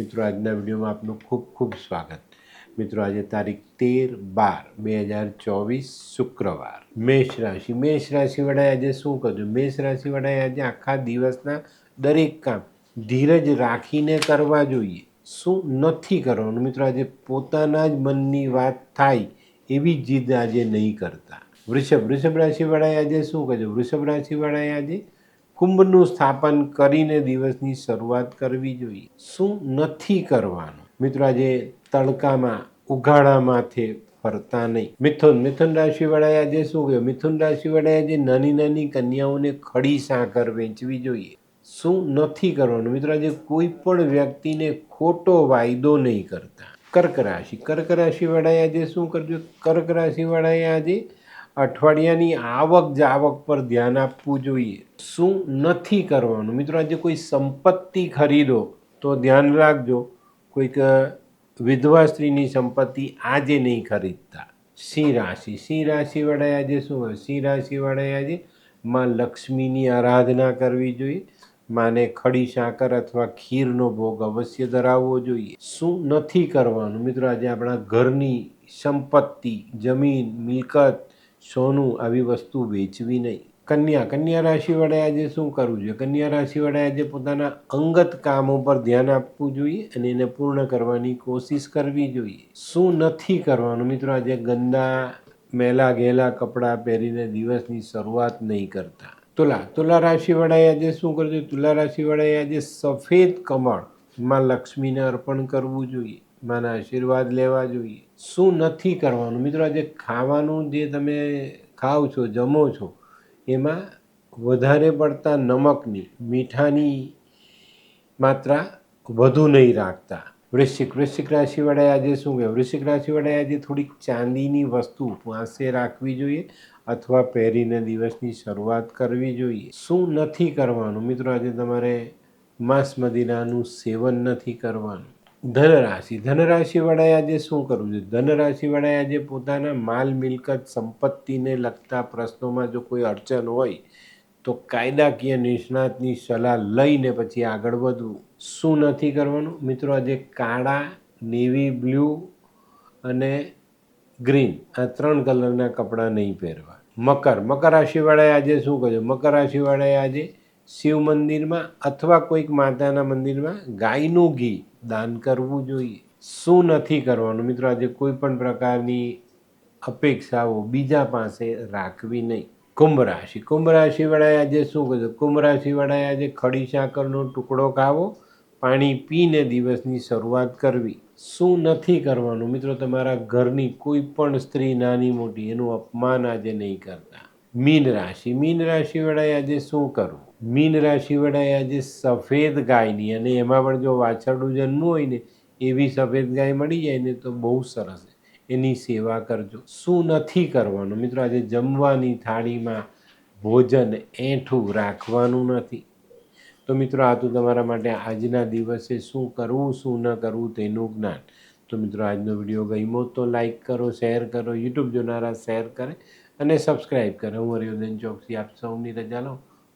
મિત્રો, આજના વિડીયોમાં આપનું ખૂબ ખૂબ સ્વાગત. મિત્રો, આજે તારીખ તેર બાર બે હજાર ચોવીસ શુક્રવાર. મેષ રાશિ. મેષ રાશિવાળાએ આજે શું કર્યું? મેષ રાશિવાળાએ આજે આખા દિવસના દરેક કામ ધીરજ રાખીને કરવા જોઈએ. શું નથી કરવાનું? મિત્રો, આજે પોતાના જ મનની વાત થાય એવી જીદ આજે નહીં કરતા. વૃષભ. વૃષભ રાશિવાળાએ આજે શું કર્યું? વૃષભ રાશિવાળાએ આજે કુંભનું સ્થાપન કરીને દિવસની શરૂઆત કરવી જોઈએ. શું નથી કરવાનું? મિત્રો, આજે તડકામાં ઉઘાડા માથે ફરતા નહીં. મિથુન મિથુન રાશિવાળાએ આજે શું કહ્યું? મિથુન રાશિવાળાએ આજે નાની નાની કન્યાઓને ખડી સાકર વેચવી જોઈએ. શું નથી કરવાનું? મિત્રો, આજે કોઈ પણ વ્યક્તિને ખોટો વાયદો નહીં કરતા. કર્ક રાશિ, કર્ક રાશિવાળાએ આજે શું કરજો કર્ક રાશિવાળાએ આજે અઠવાડિયાની આવક જાવક પર ધ્યાન આપવું જોઈએ. શું નથી કરવાનું? મિત્રો, આજે કોઈ સંપત્તિ ખરીદો તો ધ્યાન રાખજો. કોઈક વિધવા સ્ત્રીની સંપત્તિ આજે નહીં ખરીદતા. સિંહ રાશિ. સિંહ રાશિવાળાએ આજે શું હોય? સિંહ રાશિવાળાએ આજે માં લક્ષ્મીની આરાધના કરવી જોઈએ. માને ખડી સાકર અથવા ખીરનો ભોગ અવશ્ય ધરાવવો જોઈએ. શું નથી કરવાનું? મિત્રો, આજે આપણા ઘરની સંપત્તિ, જમીન, મિલકત સોનું આવી વસ્તુ વેચવી નહીં. કન્યા કન્યા રાશિવાળાએ આજે શું કરવું જોઈએ? કન્યા રાશિવાળાએ આજે પોતાના અંગત કામો પર ધ્યાન આપવું જોઈએ અને એને પૂર્ણ કરવાની કોશિશ કરવી જોઈએ. શું નથી કરવાનું? મિત્રો, આજે ગંદા, મેલા ગેલા કપડાં પહેરીને દિવસની શરૂઆત નહીં કરતા. તુલા તુલા રાશિવાળાએ આજે શું કરવું જોઈએ? તુલા રાશિવાળાએ આજે સફેદ કમળમાં લક્ષ્મીને અર્પણ કરવું જોઈએ. માના આશીર્વાદ લેવા જોઈએ. શું નથી કરવાનું? મિત્રો, આજે ખાવાનું જે તમે ખાઓ છો, જમો છો, એમાં વધારે પડતા નમકની, મીઠાની માત્રા વધુ નહીં રાખતા. વૃશ્ચિક વૃશ્ચિક રાશિવાળાએ આજે શું કહે વૃશ્ચિક રાશિવાળાએ આજે થોડીક ચાંદીની વસ્તુ પાસે રાખવી જોઈએ અથવા પહેરીને દિવસની શરૂઆત કરવી જોઈએ. શું નથી કરવાનું? મિત્રો, આજે તમારે માંસ મદિરાનું સેવન નથી કરવાનું. ધનરાશિ. ધનરાશિવાળાએ આજે શું કરવું જોઈએ? ધનરાશિવાળાએ આજે પોતાના માલ, મિલકત, સંપત્તિને લગતા પ્રશ્નોમાં જો કોઈ અડચણ હોય, તો કાયદાકીય નિષ્ણાતની સલાહ લઈને પછી આગળ વધવું. શું નથી કરવાનું? મિત્રો, આજે કાળા, નેવી, બ્લુ અને ગ્રીન આ ત્રણ કલરના કપડાં નહીં પહેરવા. મકર. મકર રાશિવાળાએ આજે શું કહ્યું મકર રાશિવાળાએ આજે શિવ મંદિરમાં અથવા કોઈક માતાના મંદિરમાં ગાયનું ઘી દાન કરવું જોઈએ. શું નથી કરવાનું? મિત્રો, આજે કોઈ પણ પ્રકારની અપેક્ષાઓ બીજા પાસે રાખવી નહીં. કુંભ રાશિ. કુંભ રાશિવાળાએ આજે શું કહ્યું કુંભ રાશિવાળાએ આજે ખડી સાકરનો ટુકડો ખાવો, પાણી પીને દિવસની શરૂઆત કરવી. શું નથી કરવાનું? મિત્રો, તમારા ઘરની કોઈ પણ સ્ત્રી નાની મોટી એનું અપમાન આજે નહીં કરતા. મીન રાશિ. મીન રાશિવાળાએ આજે શું કરવું? મીન રાશિવાળાએ આજે સફેદ ગાયની અને એમાં પણ જો વાછરડું જન્મ હોય ને, એવી સફેદ ગાય મળી જાય ને તો બહુ સરસ એની સેવા કરજો. શું નથી કરવાનું? મિત્રો, આજે જમવાની થાળીમાં ભોજન એઠું રાખવાનું નથી. તો મિત્રો, આ તો તમારા માટે આજના દિવસે શું કરવું, શું ન કરવું તેનું જ્ઞાન. તો મિત્રો, આજનો વીડિયો ગમ્યો તો લાઇક કરો, શેર કરો, યુટ્યુબ જોનારા શેર કરે અને સબસ્ક્રાઈબ કરે. હું હરિયોદન ચોકસી, આપ સૌની રજા લઉં.